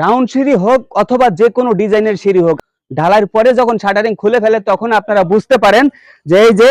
Round সিঁড়ি হোক অথবা যে কোনো ডিজাইনের সিঁড়ি হোক, ঢালাইয়ের পরে যখন শাটারিং খুলে ফেলে তখন আপনারা বুঝতে পারেন যে এই যে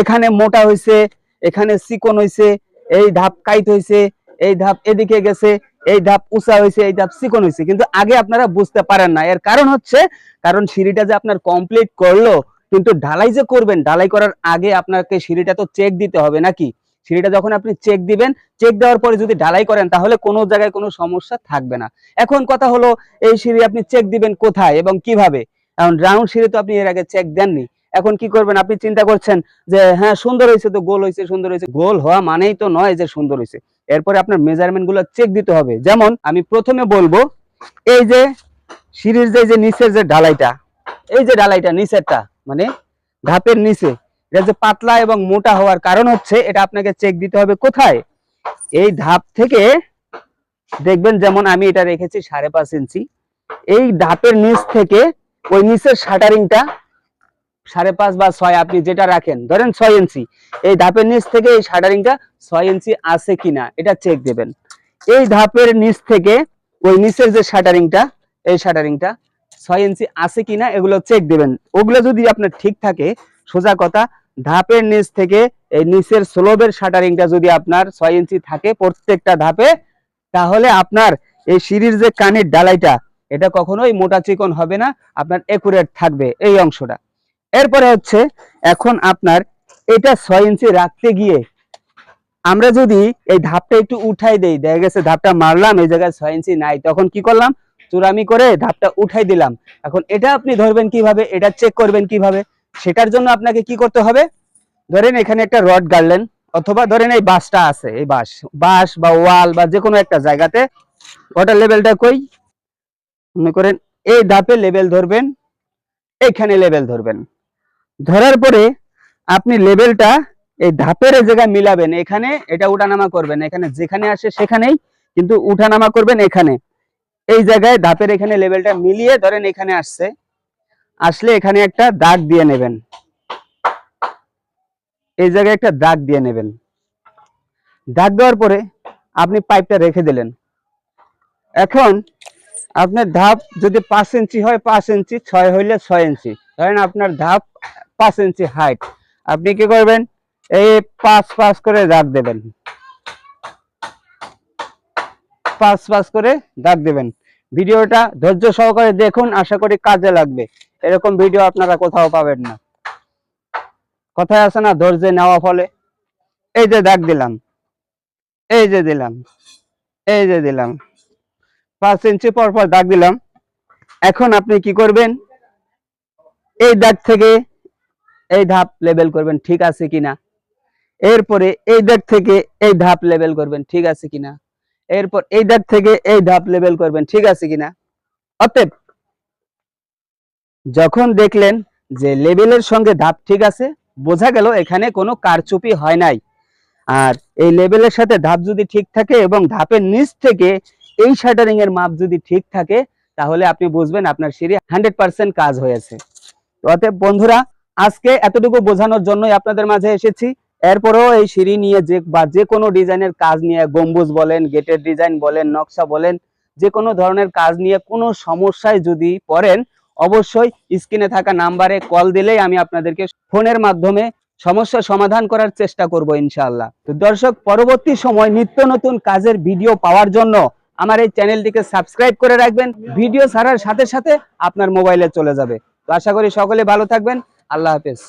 এখানে মোটা হয়েছে এখানে চিকন হয়েছে এই ধাপ কাইট হয়েছে এই ধাপ এদিকে গেছে, এই ধাপ উঁচা হয়েছে এই ধাপ চিকন হয়েছে কিন্তু আগে আপনারা বুঝতে পারেন না। এর কারণ হচ্ছে, কারণ সিঁড়িটা যে আপনার কমপ্লিট করল, কিন্তু ঢালাই যে করবেন, ঢালাই করার আগে আপনাকে সিঁড়িটা তো চেক দিতে হবে নাকি? সিঁড়িটা যখন আপনি চেক দিবেন চেক দেওয়ার পরে যদি ঢালাই করেন, তাহলে কোনো জায়গায় কোনো সমস্যা থাকবে না। এখন কথা হলো, এই সিঁড়ি আপনি চেক দিবেন কোথায় এবং কীভাবে? এখন রাউন্ড সিঁড়ি তো আপনি এর আগে চেক দেননি। এখন কি করবেন? আপনি চিন্তা করছেন যে হ্যাঁ সুন্দর হয়েছে তো, গোল হয়েছে, সুন্দর হয়েছে। গোল হওয়া মানেই তো নয় যে সুন্দর হয়েছে। এরপরে আপনার মেজারমেন্টগুলো চেক দিতে হবে। যেমন, আমি প্রথমে বলব, এই যে সিঁড়ির যে যে নিচের যে ঢালাইটা, এই যে ঢালাইটা, নিচেরটা মানে ধাপের নিচে এটা যে পাতলা এবং মোটা হওয়ার কারণ হচ্ছে, এটা আপনাকে চেক দিতে হবে কোথায়? এই ধাপ থেকে দেখবেন যেমন আমি এটা রেখেছি সাড়ে পাঁচ ইঞ্চি। এই ধাপের নিচ থেকে ওই নিচের শাটারিংটা সাড়ে পাঁচ বা ছয়, আপনি যেটা রাখেন, ধরেন ছয় ইঞ্চি। এই ধাপের নিচ থেকে এই শাটারিংটা ছয় ইঞ্চি আছে কিনা, এটা চেক দেবেন। এই ধাপের নিচ থেকে ওই নিচের যে শাটারিংটা, এই শাটারিংটা ছয় ইঞ্চি আছে কিনা, এগুলো চেক দেবেন। ওগুলো যদি আপনার ঠিক থাকে সোজা কথা, ধাপের নিচ থেকে এই নিচের স্লোবের শাটারিংটা যদি আপনার ছয় ইঞ্চি থাকে প্রত্যেকটা ধাপে, তাহলে আপনার এই সিঁড়ির যে কানের ডালাইটা, এটা কখনোই মোটা চিকন হবে না, আপনার একুরেট থাকবে এই অংশটা। এরপরে হচ্ছে, এখন আপনার এটা ছয় ইঞ্চি রাখতে গিয়ে, আমরা যদি এই ধাপটা একটু উঠাই দেই, দেখা গেছে ধাপটা মারলাম, এই জায়গায় ছয় ইঞ্চি নাই, তখন কি করলাম? চুরামি করে ধাপটা উঠাই দিলাম। এখন এটা আপনি ধরবেন কীভাবে? এটা চেক করবেন কীভাবে? সেটার জন্য আপনাকে কি করতে হবে? ধরেন এখানে একটা রড গাড়লেন, অথবা ধরেন এই বাঁশটা আছে, এই বাঁশ বাঁশ বা ওয়াল বা যে কোনো একটা জায়গাতে ওটার লেভেলটা কই? মনে করেন এই ধাপে লেভেল ধরবেন এইখানে লেভেল ধরবেন। ধরার পরে আপনি লেভেলটা এই ধাপের জায়গায় মিলাবেন, এখানে এটা উঠানামা করবেন, এখানে যেখানে আসে সেখানেই, কিন্তু উঠানামা করবেন এখানে। এই জায়গায় ধাপের এখানে লেভেলটা মিলিয়ে ধরেন এখানে আসছে। আসলে এখানে একটা দাগ দিয়ে নেবেন। এই জায়গায় একটা দাগ দিয়ে নেবেন। দাগ দেওয়ার পরে আপনি পাইপটা রেখে দিলেন। এখন আপনার ধাপ যদি পাঁচ ইঞ্চি হয়, পাঁচ ইঞ্চি, ছয় হইলে ছয় ইঞ্চি। ধরেন আপনার ধাপ পাঁচ ইঞ্চি হাইট আপনি কি করবেন? এই পাঁচ পাঁচ করে দাগ দেবেন। পাঁচ পাঁচ করে দাগ দেবেন। ভিডিওটা ধৈর্য সহকারে দেখুন, আশা করি কাজে লাগবে। এরকম ভিডিও আপনারা কোথাও পাবেন না। কথায় আছে না, ধৈর্য নেওয়া ফলে। এই যে দাগ দিলাম। এই যে দিলাম। এই যে দিলাম। পাঁচ ইঞ্চি পর পর দাগ দিলাম। এখন আপনি কি করবেন? এই দাগ থেকে এই ধাপ লেবেল করবেন, ঠিক আছে কিনা? এরপরে এই দাগ থেকে এই ধাপ লেবেল করবেন, ঠিক আছে কিনা? এরপর এই দাগ থেকে এই ধাপ লেবেল করবেন, ঠিক আছে কিনা? অতএব যখন দেখলেন যে লেবেলের সঙ্গে ধাপ ঠিক আছে, বোঝা গেল এখানে কোনো কারচুপি হয় নাই। আর এই লেবেলের সাথে ধাপ যদি ঠিক থাকে এবং ধাপের নিচ থেকে এই শাটারিং এর মাপ যদি ঠিক থাকে, তাহলে আপনি বুঝবেন আপনার সিঁড়ি হান্ড্রেড পার্সেন্ট কাজ হয়েছে। অতএব বন্ধুরা, আজকে এতটুকু বোঝানোর জন্যই আপনাদের মাঝে এসেছি। এরপরেও এই সিঁড়ি নিয়ে যে বা যে কোনো ডিজাইনের কাজ নিয়ে গম্বুজ বলেন, গেটের ডিজাইন বলেন, নকশা বলেন, যে কোনো ধরনের কাজ নিয়ে কোনো সমস্যায় যদি পড়েন অবশ্যই স্ক্রিনে থাকা নাম্বারে কল দিলেই আমি আপনাদেরকে ফোনের মাধ্যমে সমস্যা সমাধান করার চেষ্টা করব ইনশাআল্লাহ। তো দর্শক, পরবর্তী সময় নিত্য নতুন কাজের ভিডিও পাওয়ার জন্য আমার এই চ্যানেলটিকে সাবস্ক্রাইব করে রাখবেন। ভিডিও ছাড়ার সাথে সাথে আপনার মোবাইলে চলে যাবে। তো আশা করি সকলে ভালো থাকবেন। আল্লাহ হাফেজ।